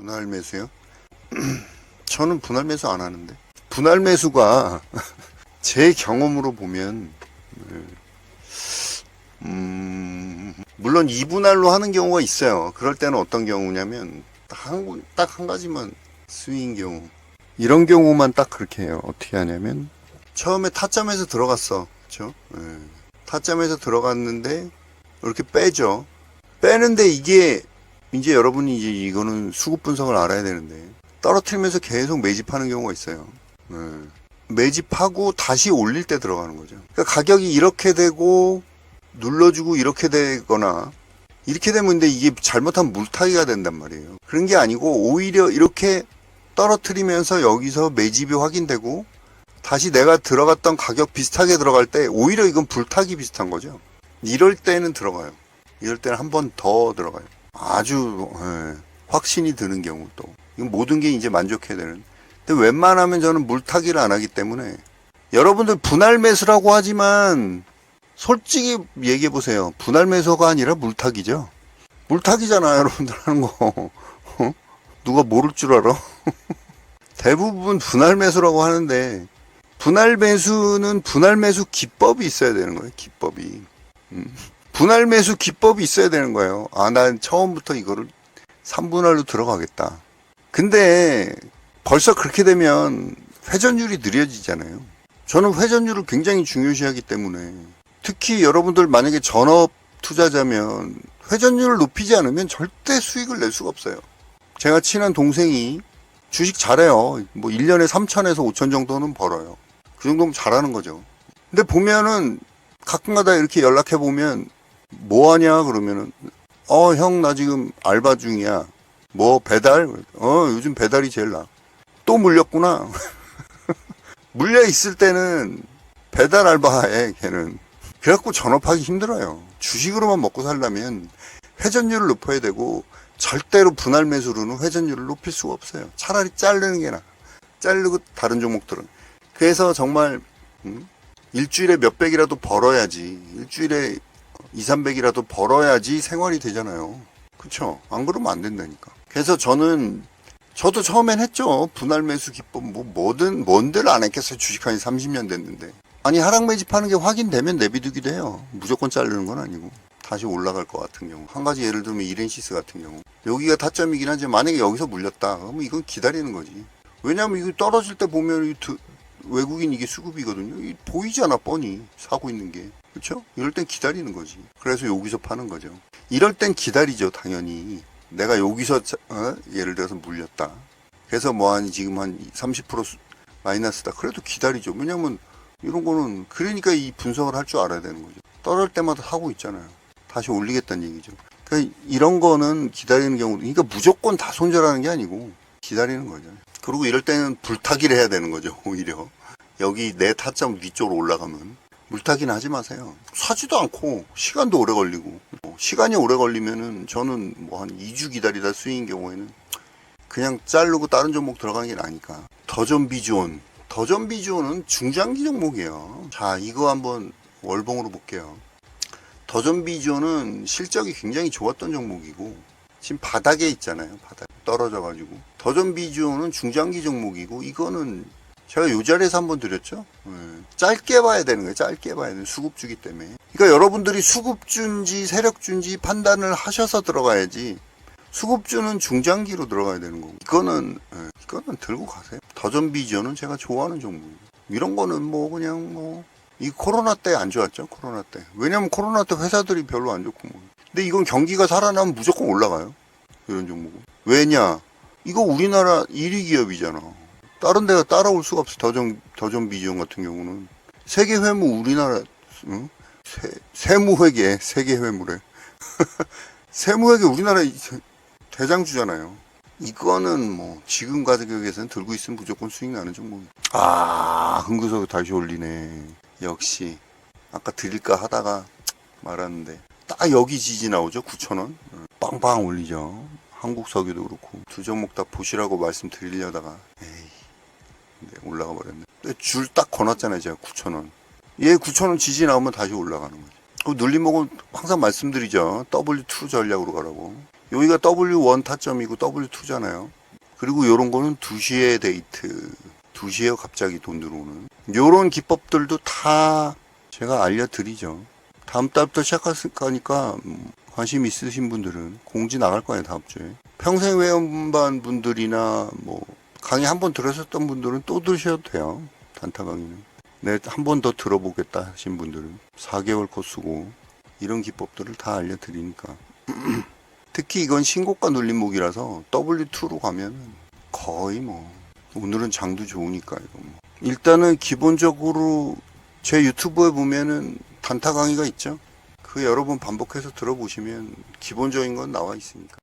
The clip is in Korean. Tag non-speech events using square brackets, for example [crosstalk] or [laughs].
분할 매수요? [clears throat] 저는 분할 매수 안 하는데. 분할 매수가 [laughs] 제 경험으로 보면, 음, 물론 2분할로 하는 경우가 있어요. 그럴 때는 어떤 경우냐면, 딱 한, 딱 한 가지만 스윙 경우. 이런 경우만 딱 그렇게 해요. 어떻게 하냐면, 처음에 타점에서 들어갔어. 그쵸? 예. 타점에서 들어갔는데, 이렇게 빼죠. 빼는데 이게 이제 여러분이 이제 이거는 수급 분석을 알아야 되는데 떨어뜨리면서 계속 매집하는 경우가 있어요. 네. 매집하고 다시 올릴 때 들어가는 거죠. 그러니까 가격이 이렇게 되고 눌러주고 이렇게 되거나 이렇게 되면 근데 이게 잘못하면 물타기가 된단 말이에요. 그런 게 아니고 오히려 이렇게 떨어뜨리면서 여기서 매집이 확인되고 다시 내가 들어갔던 가격 비슷하게 들어갈 때 오히려 이건 불타기 비슷한 거죠. 이럴 때는 들어가요. 이럴 때는 한 번 더 들어가요. 아주 예, 확신이 드는 경우 또 이건 모든 게 이제 만족해야 되는. 근데 웬만하면 저는 물타기를 안 하기 때문에 여러분들 분할 매수라고 하지만 솔직히 얘기해 보세요. 분할 매수가 아니라 물타기죠. 물타기잖아요, 여러분들 하는 거. 어? 누가 모를 줄 알아? [laughs] 대부분 분할 매수라고 하는데 분할 매수는 분할 매수 기법이 있어야 되는 거예요. 기법이. 음. 분할 매수 기법이 있어야 되는 거예요. 아, 난 처음부터 이거를 3분할로 들어가겠다. 근데 벌써 그렇게 되면 회전율이 느려지잖아요. 저는 회전율을 굉장히 중요시하기 때문에 특히 여러분들 만약에 전업 투자자면 회전율을 높이지 않으면 절대 수익을 낼 수가 없어요. 제가 친한 동생이 주식 잘해요. 뭐 1년에 3천에서 5천 정도는 벌어요. 그 정도면 잘하는 거죠. 근데 보면은 가끔가다 이렇게 연락해 보면 뭐 하냐 그러면은 어 형 나 지금 알바 중이야. 뭐 배달? 어 요즘 배달이 제일 나 또 물렸구나. [laughs] 물려 있을 때는 배달 알바해 걔는. 그래갖고 전업하기 힘들어요. 주식으로만 먹고 살려면 회전율을 높여야 되고 절대로 분할 매수로는 회전율을 높일 수가 없어요. 차라리 자르는 게 나아 자르고 다른 종목들은. 그래서 정말 음? 일주일에 몇백이라도 벌어야지. 일주일에 2, 300이라도 벌어야지 생활이 되잖아요. 그쵸? 안 그러면 안 된다니까. 그래서 저는, 저도 처음엔 했죠. 분할 매수 기법, 뭐, 뭐든, 뭔들 안 했겠어요. 주식한 지 30년 됐는데. 아니, 하락 매집하는 게 확인되면 내비두기도 해요. 무조건 자르는 건 아니고. 다시 올라갈 것 같은 경우. 한 가지 예를 들면 이렌시스 같은 경우. 여기가 타점이긴 하지만 만약에 여기서 물렸다. 그러면 이건 기다리는 거지. 왜냐면 이거 떨어질 때 보면 외국인 이게 수급이거든요. 이 보이잖아, 뻔히. 사고 있는 게. 그렇죠? 이럴 땐 기다리는 거지. 그래서 여기서 파는 거죠. 이럴 땐 기다리죠, 당연히. 내가 여기서 자- 어? 예를 들어서 물렸다. 그래서 뭐한 지금 한 30% 수- 마이너스다. 그래도 기다리죠. 왜냐면 이런 거는 그러니까 이 분석을 할 줄 알아야 되는 거죠. 떨어질 때마다 사고 있잖아요. 다시 올리겠다는 얘기죠. 그러니까 이런 거는 기다리는 경우, 그러니까 무조건 다 손절하는 게 아니고 기다리는 거죠. 그리고 이럴 때는 불타기를 해야 되는 거죠, [laughs] 오히려. 여기 내 타점 위쪽으로 올라가면 물타기는 하지 마세요. 사지도 않고 시간도 오래 걸리고 뭐 시간이 오래 걸리면은 저는 뭐 한 2주 기다리다 수익인 경우에는 그냥 자르고 다른 종목 들어가는 게 나으니까 더전 비주온 더전 비주온은 중장기 종목이에요. 자 이거 한번 월봉으로 볼게요. 더전 비주온은 실적이 굉장히 좋았던 종목이고 지금 바닥에 있잖아요. 바닥 떨어져 가지고 더전 비주온은 중장기 종목이고 이거는 제가 요 자리에서 한번 드렸죠. 예. 짧게 봐야 되는 거예요. 짧게 봐야 되는 수급주기 때문에. 그러니까 여러분들이 수급주인지 세력주인지 판단을 하셔서 들어가야지. 수급주는 중장기로 들어가야 되는 거고. 이거는 예, 이거는 들고 가세요. 더전 비전은 제가 좋아하는 종목이에요. 이런 거는 뭐 그냥 뭐 이 코로나 때 안 좋았죠. 코로나 때. 왜냐면 코로나 때 회사들이 별로 안 좋고 뭐. 근데 이건 경기가 살아나면 무조건 올라가요. 이런 종목은. 왜냐? 이거 우리나라 1위 기업이잖아. 다른 데가 따라올 수가 없어. 더전, 더전 비전 같은 경우는. 세계 회무 우리나라, 응? 세, 세무회계, 세계 회무래. [laughs] 세무회계 우리나라 이- 대장주잖아요. 이거는 뭐, 지금 가격에서는 들고 있으면 무조건 수익 나는 종목. 아, 흥구석 다시 올리네. 역시. 아까 드릴까 하다가 말았는데. 딱 여기 지지 나오죠? 9,000원. 빵빵 올리죠. 한국 석유도 그렇고. 두 종목 다 보시라고 말씀드리려다가. 에이. 네, 올라가 버렸네. 줄 딱 거놨잖아요, 제가 9,000원. 얘 9,000원 지지 나오면 다시 올라가는 거죠. 그 눌림목은 항상 말씀드리죠. W2 전략으로 가라고. 여기가 W1 타점이고 W2잖아요. 그리고 요런 거는 2시에 데이트, 2시에 갑자기 돈 들어오는. 요런 기법들도 다 제가 알려드리죠. 다음 달부터 시작하니까 음, 관심 있으신 분들은 공지 나갈 거예요, 다음 주에. 평생 회원반 분들이나 뭐 강의 한 번 들으셨던 분들은 또 들으셔도 돼요. 단타 강의는. 네, 한 번 더 들어보겠다 하신 분들은 4개월 코스고 이런 기법들을 다 알려드리니까. [clears throat] 특히 이건 신고가 눌림목이라서 W2로 가면 거의 뭐 오늘은 장도 좋으니까 이거 뭐. 일단은 기본적으로 제 유튜브에 보면은 단타 강의가 있죠. 그 여러 번 반복해서 들어보시면 기본적인 건 나와 있으니까.